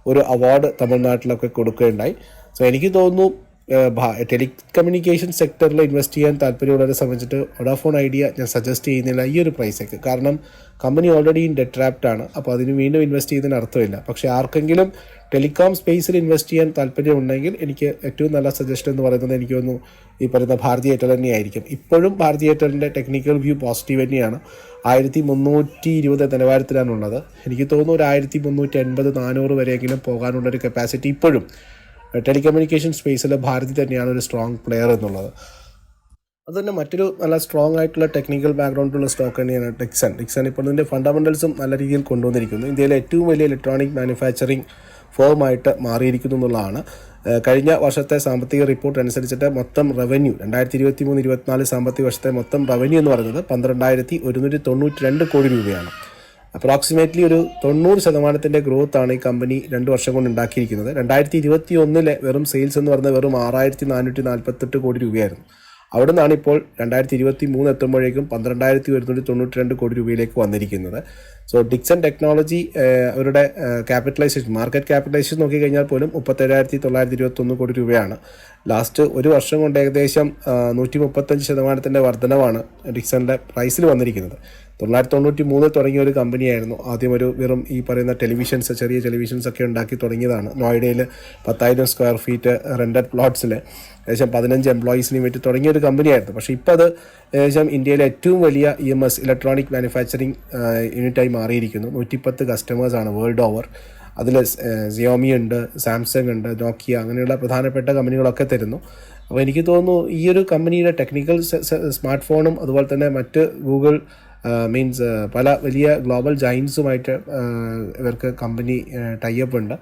ഒരു അവാർഡ് തമിഴ്നാട്ടിലൊക്കെ കൊടുക്കുകയുണ്ടായി. സോ എനിക്ക് തോന്നുന്നു ടെലികമ്മ്യൂണിക്കേഷൻ സെക്ടറിൽ ഇൻവെസ്റ്റ് ചെയ്യാൻ താല്പര്യമുള്ളവരെ സംബന്ധിച്ചിട്ട് ഒഡാഫോൺ ഐഡിയ ഞാൻ സജസ്റ്റ് ചെയ്യുന്നില്ല. ഈ ഒരു പ്രൈസൊക്കെ കാരണം കമ്പനി ഓൾറെഡി ഇൻ ഡെട്രാപ്റ്റ് ആണ്. അപ്പോൾ അതിന് വീണ്ടും ഇൻവെസ്റ്റ് ചെയ്യുന്നതിന് അർത്ഥമില്ല. പക്ഷേ ആർക്കെങ്കിലും ടെലികോം സ്പേസിൽ ഇൻവെസ്റ്റ് ചെയ്യാൻ താല്പര്യമുണ്ടെങ്കിൽ എനിക്ക് ഏറ്റവും നല്ല സജഷൻ എന്ന് പറയുന്നത് എനിക്ക് തോന്നുന്നു ഈ പറയുന്ന ഭാരതി എയർടെൽ തന്നെയായിരിക്കും. ഇപ്പോഴും ഭാരതി എയർടെലിന്റെ ടെക്നിക്കൽ വ്യൂ പോസിറ്റീവ് തന്നെയാണ്. ആയിരത്തി മുന്നൂറ്റി ഇരുപത് നിലവാരത്തിലാണുള്ളത്. എനിക്ക് തോന്നുന്നു ഒരു ആയിരത്തി മുന്നൂറ്റി എൺപത് നാനൂറ് വരെയെങ്കിലും പോകാനുള്ളൊരു കപ്പാസിറ്റി ഇപ്പോഴും ടെലികമ്മ്യൂണിക്കേഷൻ സ്പേസിൽ ഭാരതി തന്നെയാണ് ഒരു സ്ട്രോങ് പ്ലെയർ എന്നുള്ളത്. അതുതന്നെ മറ്റൊരു നല്ല സ്ട്രോങ് ആയിട്ടുള്ള ടെക്നിക്കൽ ബാക്ക്ഗ്രൗണ്ടുള്ള സ്റ്റോക്ക് തന്നെയാണ് ടെക്സൺ ടെക്സൺ ഇപ്പോൾ ഇതിന്റെ ഫണ്ടമെന്റൽസും നല്ല രീതിയിൽ കൊണ്ടുവന്നിരിക്കുന്നു. ഇന്ത്യയിലെ ഏറ്റവും വലിയ ഇലക്ട്രോണിക് മാനുഫാക്ചറിങ് ഫോമായിട്ട് മാറിയിരിക്കുന്നു എന്നുള്ളതാണ്. കഴിഞ്ഞ വർഷത്തെ സാമ്പത്തിക റിപ്പോർട്ട് അനുസരിച്ചിട്ട് മൊത്തം റവന്യൂ രണ്ടായിരത്തി ഇരുപത്തി മൂന്ന് ഇരുപത്തിനാല് സാമ്പത്തിക വർഷത്തെ മൊത്തം റവന്യൂ എന്ന് പറയുന്നത് പന്ത്രണ്ടായിരത്തി ഒരുന്നൂറ്റി തൊണ്ണൂറ്റി രണ്ട് കോടി രൂപയാണ്. അപ്രോക്സിമേറ്റ്ലി ഒരു തൊണ്ണൂറ് ശതമാനത്തിന്റെ ഗ്രോത്ത് ആണ് ഈ കമ്പനി രണ്ട് വർഷം കൊണ്ട് ഉണ്ടാക്കിയിരിക്കുന്നത്. രണ്ടായിരത്തി ഇരുപത്തി ഒന്നിലെ വെറും സെയിൽസ് എന്ന് പറഞ്ഞാൽ വെറും ആറായിരത്തി നാനൂറ്റി നാൽപ്പത്തെട്ട് കോടി രൂപയായിരുന്നു. അവിടെ നിന്നാണ് ഇപ്പോൾ രണ്ടായിരത്തി ഇരുപത്തി മൂന്ന് എത്തുമ്പോഴേക്കും പന്ത്രണ്ടായിരത്തി ഒരുന്നൂറ്റി തൊണ്ണൂറ്റി രണ്ട് കോടി രൂപയിലേക്ക് വന്നിരിക്കുന്നത്. സോ ഡിക്സൺ ടെക്നോളജി അവരുടെ ക്യാപിറ്റലൈസേഷൻ മാർക്കറ്റ് ക്യാപിറ്റലൈസേഷൻ നോക്കിക്കഴിഞ്ഞാൽ പോലും മുപ്പത്തേഴായിരത്തി തൊള്ളായിരത്തി ഇരുപത്തൊന്ന് കോടി രൂപയാണ്. ലാസ്റ്റ് ഒരു വർഷം കൊണ്ട് ഏകദേശം നൂറ്റി മുപ്പത്തഞ്ച് ശതമാനത്തിന്റെ വർധനവാണ് ഡിക്സണിന്റെ പ്രൈസിൽ വന്നിരിക്കുന്നത്. തൊള്ളായിരത്തി തൊണ്ണൂറ്റി മൂന്നിൽ തുടങ്ങിയ ഒരു കമ്പനിയായിരുന്നു. ആദ്യം ഒരു വെറും ഈ പറയുന്ന ടെലിവിഷൻസ് ചെറിയ ടെലിവിഷൻസ് ഒക്കെ ഉണ്ടാക്കി തുടങ്ങിയതാണ്. നോയിഡയിൽ പത്തായിരം സ്ക്വയർ ഫീറ്റ് റെന്റഡ് പ്ലോട്ട്സിൽ ഏകദേശം പതിനഞ്ച് എംപ്ലോയീസിന് വേണ്ടി തുടങ്ങിയ ഒരു കമ്പനിയായിരുന്നു. പക്ഷേ ഇപ്പോൾ അത് ഏകദേശം ഇന്ത്യയിലെ ഏറ്റവും വലിയ E M S electronic manufacturing യൂണിറ്റായി മാറിയിരിക്കുന്നു. നൂറ്റിപ്പത്ത് കസ്റ്റമേഴ്സാണ് വേൾഡ് ഓവർ അതിൽ സിയോമി ഉണ്ട് സാംസങ് ഉണ്ട് നോക്കിയ അങ്ങനെയുള്ള പ്രധാനപ്പെട്ട കമ്പനികളൊക്കെ തരുന്നു. അപ്പോൾ എനിക്ക് തോന്നുന്നു ഈ ഒരു കമ്പനിയുടെ ടെക്നിക്കൽ സ്മാർട്ട് ഫോണും അതുപോലെ തന്നെ മറ്റ് ഗൂഗിൾ മീൻസ് പല വലിയ ഗ്ലോബൽ ജൈൻസുമായിട്ട് ഇവർക്ക് കമ്പനി ടൈ അപ്പ് ഉണ്ട്.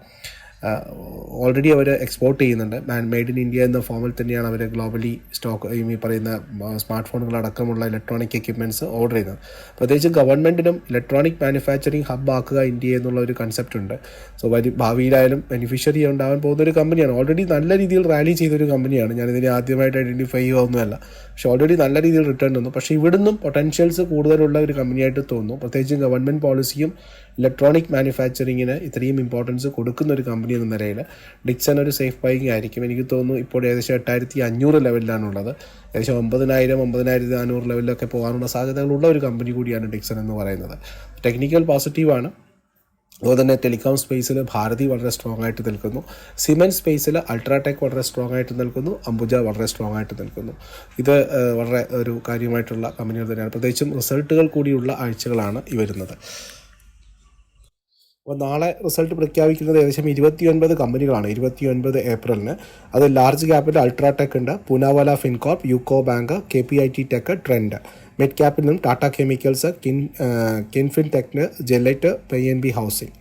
ഓൾറെഡി അവർ എക്സ്പോർട്ട് ചെയ്യുന്നുണ്ട്. മാൻ മെയ്ഡ് ഇൻ ഇന്ത്യ എന്ന ഫോമിൽ തന്നെയാണ് അവർ ഗ്ലോബലി സ്റ്റോക്ക് ഈ പറയുന്ന സ്മാർട്ട് ഫോണുകളടക്കമുള്ള ഇലക്ട്രോണിക് എക്യുപ്മെന്റ്സ് ഓർഡർ ചെയ്യുന്നത്. പ്രത്യേകിച്ച് ഗവൺമെന്റിനും ഇലക്ട്രോണിക് മാനുഫാക്ചറിങ് ഹബ് ആക്കുക ഇന്ത്യ എന്നുള്ള ഒരു കൺസെപ്റ്റ് ഉണ്ട്. സോ വരി ഭാവിയിലായാലും ബെനിഫിഷ്യറി ഉണ്ടാവാൻ പോകുന്ന ഒരു കമ്പനിയാണ് ഓൾറെഡി നല്ല രീതിയിൽ റാലി ചെയ്തൊരു കമ്പനിയാണ് ഞാനിതിനെ ആദ്യമായിട്ട് ഐഡന്റിഫൈ ചെയ്യുകയൊന്നുമല്ല പക്ഷേ ഓൾറെഡി നല്ല രീതിയിൽ റിട്ടേൺ തന്നു. പക്ഷേ ഇവിടുന്നും പൊട്ടൻഷ്യൽസ് കൂടുതലുള്ള ഒരു കമ്പനിയായിട്ട് തോന്നുന്നു. പ്രത്യേകിച്ച് ഗവൺമെന്റ് പോളിസിയും ഇലക്ട്രോണിക് മാനുഫാക്ചറിങ്ങിന് ഇത്രയും ഇമ്പോർട്ടൻസ് കൊടുക്കുന്ന ഒരു കമ്പനി എന്ന നിലയിൽ ഡിക്സൺ ഒരു സേഫ് ബൈക്കിംഗ് ആയിരിക്കും. എനിക്ക് തോന്നുന്നു ഇപ്പോൾ ഏകദേശം എട്ടായിരത്തി അഞ്ഞൂറ് ലെവലിലാണുള്ളത് ഏകദേശം ഒമ്പതിനായിരം ഒമ്പതിനായിരത്തി നാനൂറ് ലെവലിലൊക്കെ പോകാനുള്ള സാധ്യതകളുള്ള ഒരു കമ്പനി കൂടിയാണ് ഡിക്സൺ എന്ന് പറയുന്നത്. ടെക്നിക്കൽ പോസിറ്റീവാണ് അതുപോലെ തന്നെ ടെലികോം സ്പേസിൽ ഭാരതി വളരെ സ്ട്രോങ് ആയിട്ട് നിൽക്കുന്നു. സിമെന്റ് സ്പേസിൽ അൾട്രാടെക് വളരെ സ്ട്രോങ് ആയിട്ട് നിൽക്കുന്നു. അംബുജ വളരെ സ്ട്രോങ് ആയിട്ട് നിൽക്കുന്നു. ഇത് വളരെ ഒരു കാര്യമായിട്ടുള്ള കമ്പനികൾ തന്നെയാണ്. പ്രത്യേകിച്ചും റിസൾട്ടുകൾ കൂടിയുള്ള ആഴ്ചകളാണ് ഈ വരുന്നത്. അപ്പോൾ നാളെ റിസൾട്ട് പ്രഖ്യാപിക്കുന്നത് ഏകദേശം ഇരുപത്തിയൊൻപത് കമ്പനികളാണ്. ഇരുപത്തിയൊൻപത് ഏപ്രിലിന്. അത് ലാർജ് ക്യാപ്പിൽ അൾട്രാടെക് ഉണ്ട് Poonawalla Fincorp UCO bank K P I T tech Trent. Mid ക്യാപ്പിൽ നിന്നും ടാറ്റ കെമിക്കൽസ് കിൻ കിൻഫിൻ ടെക്ന് Gillette P N B housing.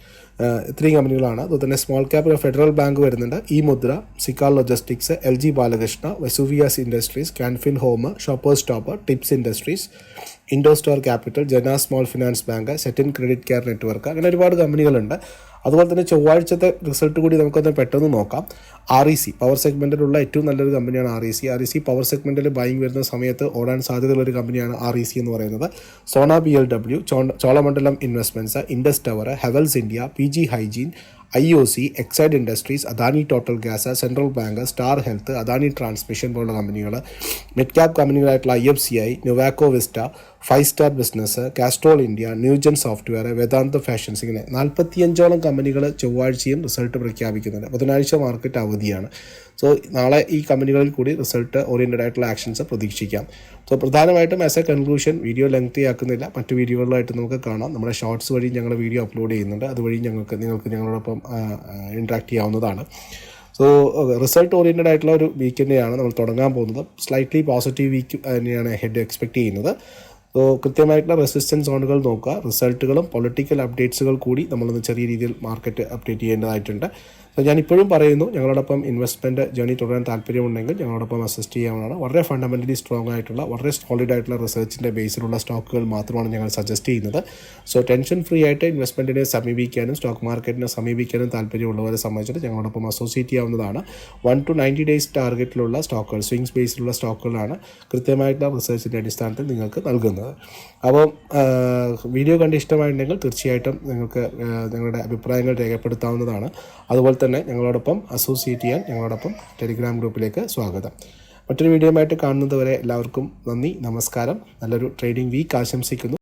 ഇത്രയും കമ്പനികളാണ്. അതുപോലെ തന്നെ സ്മോൾ ക്യാപ്പിൽ ഫെഡറൽ ബാങ്ക് വരുന്നുണ്ട്. E Mudhra Sikar logistics L G Balakrishna Vesuvius industries Canfin home shoppers stop Tips industries Indostar capital Jana small finance bank setting credit care network അങ്ങനെ ഒരുപാട് കമ്പനികളുണ്ട്. അതുപോലെ തന്നെ ചൊവ്വാഴ്ചത്തെ റിസൾട്ട് കൂടി നമുക്കൊന്ന് പെട്ടെന്ന് നോക്കാം. ആർ ഇ സി പവർ സെഗ്മെന്റിലുള്ള ഏറ്റവും നല്ലൊരു കമ്പനിയാണ് R E C R E C power സെഗ്മെന്റിൽ ബൈങ് വരുന്ന സമയത്ത് ഓടാൻ സാധ്യതയുള്ള ഒരു കമ്പനിയാണ് ആർ ഇ സി എന്ന് പറയുന്നത്. Sona B L W Cholamandalam investments Indus tower Havells India P G hygiene I O C Exide industries Adani Total gas central bank star health Adani transmission പോലുള്ള കമ്പനികൾ mid cap കമ്പനികളായിട്ടുള്ള I F C I Nuvoco Vista five star business Castrol India Newgen software Vedanta fashions ഇങ്ങനെ നാൽപ്പത്തിയഞ്ചോളം കമ്പനികൾ ചൊവ്വാഴ്ചയും result പ്രഖ്യാപിക്കുന്നുണ്ട്. ബുധനാഴ്ച market അവധിയാണ് so നാളെ ഈ കമ്പനികളിൽ കൂടി റിസൾട്ട് ഓറിയന്റഡ് ആയിട്ടുള്ള ആക്ഷൻസ് പ്രതീക്ഷിക്കാം. സോ പ്രധാനമായിട്ടും as a conclusion video lengthy ആക്കുന്നില്ല. മറ്റു വീഡിയോകളിലായിട്ട് നമുക്ക് കാണാം. നമ്മുടെ ഷോർട്സ് വഴി ഞങ്ങൾ വീഡിയോ അപ്ലോഡ് ചെയ്യുന്നുണ്ട്. അതുവഴി ഞങ്ങൾക്ക് നിങ്ങൾക്ക് ഞങ്ങളോടൊപ്പം ഇൻട്രാക്ട് ചെയ്യാവുന്നതാണ്. സോ റിസൾട്ട് ഓറിയന്റഡ് ആയിട്ടുള്ള ഒരു വീക്ക് തന്നെയാണ് നമ്മൾ തുടങ്ങാൻ പോകുന്നത്. സ്ലൈറ്റ്ലി പോസിറ്റീവ് വീക്ക് തന്നെയാണ് ഹെഡ് എക്സ്പെക്ട് ചെയ്യുന്നത്. സോ കൃത്യമായിട്ടുള്ള റെസിസ്റ്റൻസ് സോണുകൾ നോക്കുക. റിസൾട്ടുകളും പൊളിറ്റിക്കൽ അപ്ഡേറ്റ്സുകൾ കൂടി നമ്മളൊന്ന് ചെറിയ രീതിയിൽ മാർക്കറ്റ് അപ്ഡേറ്റ് ചെയ്യേണ്ടതായിട്ടുണ്ട്. ഇപ്പോഴും പറയുന്നു ഞങ്ങളോടൊപ്പം ഇൻവെസ്റ്റ്മെന്റ് ജേണി തുടരാൻ താല്പര്യമുണ്ടെങ്കിൽ ഞങ്ങളോടൊപ്പം അസിസ്റ്റ് ചെയ്യാവുന്നതാണ്. വളരെ ഫണ്ടമെന്റലി സ്ട്രോങ് ആയിട്ടുള്ള വളരെ സോളിഡ് ആയിട്ടുള്ള റിസർച്ചിന്റെ ബേസിലുള്ള സ്റ്റോക്കുകൾ മാത്രമാണ് ഞങ്ങൾ സജസ്റ്റ് ചെയ്യുന്നത്. സോ ടെൻഷൻ ഫ്രീ ആയിട്ട് ഇൻവെസ്റ്റ്മെന്റിനെ സമീപിക്കാനും സ്റ്റോക്ക് മാർക്കറ്റിനെ സമീപിക്കാനും താല്പര്യമുള്ളവരെ സംബന്ധിച്ചിട്ട് ഞങ്ങളോടൊപ്പം അസോസിയേറ്റ് ചെയ്യാവുന്നതാണ്. വൺ ടു നയന്റി ഡേയ്സ് ടാർഗറ്റിലുള്ള സ്റ്റോക്കുകൾ സ്വിങ്സ് ബേസിലുള്ള സ്റ്റോക്കുകളാണ് കൃത്യമായിട്ടുള്ള റിസർച്ചിന്റെ അടിസ്ഥാനത്തിൽ നിങ്ങൾക്ക് നൽകുന്നത്. അപ്പോൾ വീഡിയോ കണ്ട് ഇഷ്ടമായിട്ടുണ്ടെങ്കിൽ തീർച്ചയായിട്ടും നിങ്ങൾക്ക് നിങ്ങളുടെ അഭിപ്രായങ്ങൾ രേഖപ്പെടുത്താവുന്നതാണ്. അതുപോലെ തന്നെ ഞങ്ങളോടൊപ്പം അസോസിയേറ്റ് ചെയ്യാൻ ഞങ്ങളോടൊപ്പം ടെലിഗ്രാം ഗ്രൂപ്പിലേക്ക് സ്വാഗതം. മറ്റൊരു വീഡിയോയുമായിട്ട് കാണുന്നതുവരെ എല്ലാവർക്കും നന്ദി നമസ്കാരം. നല്ലൊരു ട്രേഡിംഗ് വീക്ക് ആശംസിക്കുന്നു.